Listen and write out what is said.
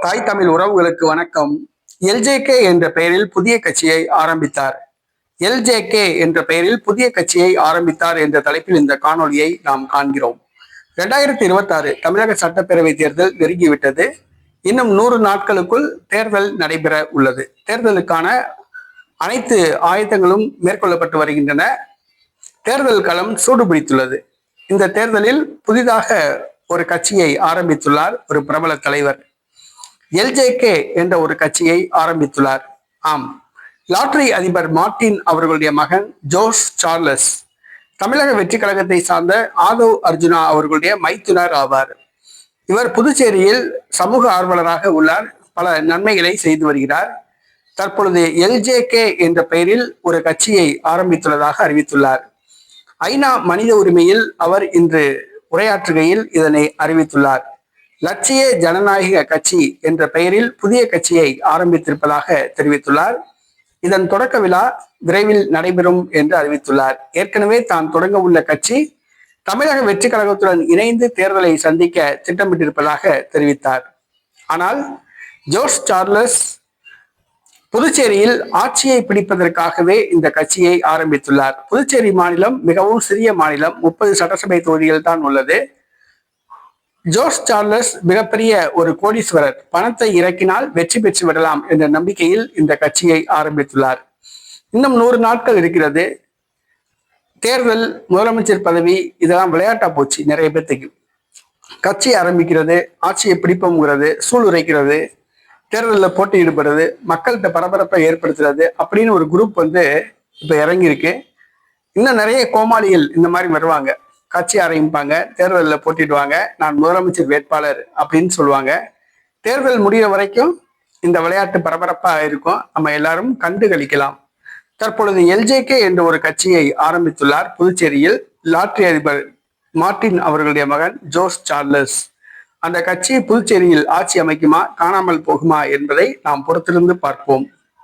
தாய் தமிழ் உறவுகளுக்கு வணக்கம். எல்ஜேகே என்ற பெயரில் புதிய கட்சியை ஆரம்பித்தார். எல்ஜேகே என்ற பெயரில் புதிய கட்சியை ஆரம்பித்தார் என்ற தலைப்பில் இந்த காணொலியை நாம் காண்கிறோம். இரண்டாயிரத்தி இருபத்தி ஆறு தமிழக சட்டப்பேரவை தேர்தல் நெருங்கிவிட்டது. இன்னும் நூறு நாட்களுக்குள் தேர்தல் நடைபெற உள்ளது. தேர்தலுக்கான அனைத்து ஆயத்தங்களும் மேற்கொள்ளப்பட்டு வருகின்றன. தேர்தல் களம் சூடுபிடித்துள்ளது. இந்த தேர்தலில் புதிதாக ஒரு கட்சியை ஆரம்பித்துள்ளார் ஒரு பிரபல தலைவர். எல்ஜேகே என்ற ஒரு கட்சியை ஆரம்பித்துள்ளார். ஆம். லாட்ரி அதிபர் மார்டின் அவர்களுடைய மகன் ஜோஸ் சார்லஸ் தமிழக வெற்றி கழகத்தை சார்ந்த ஆதவ் அர்ஜுனா அவர்களுடைய மைத்துனர் ஆவார். இவர் புதுச்சேரியில் சமூக ஆர்வலராக உள்ளார். பல நன்மைகளை செய்து வருகிறார். தற்பொழுது எல்ஜேகே என்ற பெயரில் ஒரு கட்சியை ஆரம்பித்துள்ளதாக அறிவித்துள்ளார். ஐநா மனித உரிமையில் அவர் இன்று உரையாற்றுகையில் இதனை அறிவித்துள்ளார். லட்சிய ஜனநாயக கட்சி என்ற பெயரில் புதிய கட்சியை ஆரம்பித்திருப்பதாக தெரிவித்துள்ளார். இதன் தொடக்க விழா விரைவில் நடைபெறும் என்று அறிவித்துள்ளார். ஏற்கனவே தான் தொடங்க உள்ள கட்சி தமிழக வெற்றி கழகத்துடன் இணைந்து தேர்தலை சந்திக்க திட்டமிட்டிருப்பதாக தெரிவித்தார். ஆனால் ஜோஸ் சார்லஸ் புதுச்சேரியில் ஆட்சியை பிடிப்பதற்காகவே இந்த கட்சியை ஆரம்பித்துள்ளார். புதுச்சேரி மாநிலம் மிகவும் சிறிய மாநிலம் முப்பது சட்டசபை தொகுதிகள் தான் உள்ளது. ஜோஸ் சார்லஸ் மிகப்பெரிய ஒரு கோடீஸ்வரர். பணத்தை இறக்கினால் வெற்றி பெற்று விடலாம் என்ற நம்பிக்கையில் இந்த கட்சியை ஆரம்பித்துள்ளார். இன்னும் நூறு நாட்கள் இருக்கிறது. தேர்தல் முதலமைச்சர் பதவி இதெல்லாம் விளையாட்டா போச்சு நிறைய பேர்த்துக்கு. கட்சி ஆரம்பிக்கிறது ஆட்சியை பிடிப்போங்கிறது சூளுரைக்கிறது தேர்தலில் போட்டியிடுபடுறது மக்கள்கிட்ட பரபரப்பை ஏற்படுத்துறது அப்படின்னு ஒரு குரூப் வந்து இப்போ இறங்கியிருக்கு. இன்னும் நிறைய கோமாளிகள் இந்த மாதிரி வருவாங்க. கட்சி ஆரம்பிப்பாங்க தேர்தலில் போட்டிடுவாங்க நான் முதலமைச்சர் வேட்பாளர் அப்படின்னு சொல்லுவாங்க. தேர்தல் முடிகிற வரைக்கும் இந்த விளையாட்டு பரபரப்பாக இருக்கும். நம்ம எல்லாரும் கண்டு கழிக்கலாம் தற்பொழுது எல்ஜேகே என்ற ஒரு கட்சியை ஆரம்பித்துள்ளார். புதுச்சேரியில் லாட்ரி அதிபர் மார்டின் அவர்களுடைய மகன் ஜோஸ் சார்லஸ். அந்த கட்சி புதுச்சேரியில் ஆட்சி அமைக்குமா காணாமல் போகுமா என்பதை நாம் பொறுத்திருந்து பார்ப்போம்.